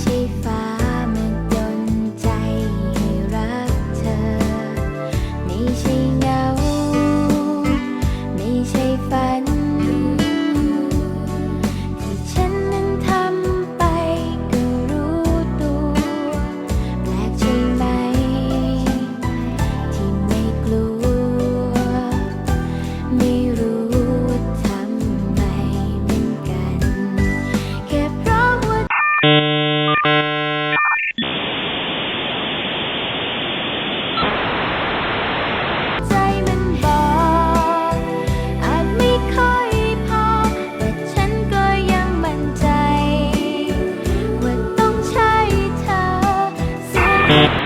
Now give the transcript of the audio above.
ใช่ฟ้ามาดนใจให้รักเธอ ไม่ใช่เงา ไม่ใช่ฝัน ที่ฉันนั้นทำไปก็รู้ตัว แปลกใช่ไหม ที่ไม่กลัว ไม่รู้ทำไมเหมือนกัน แค่เพราะว่า Thank you. Mm-hmm.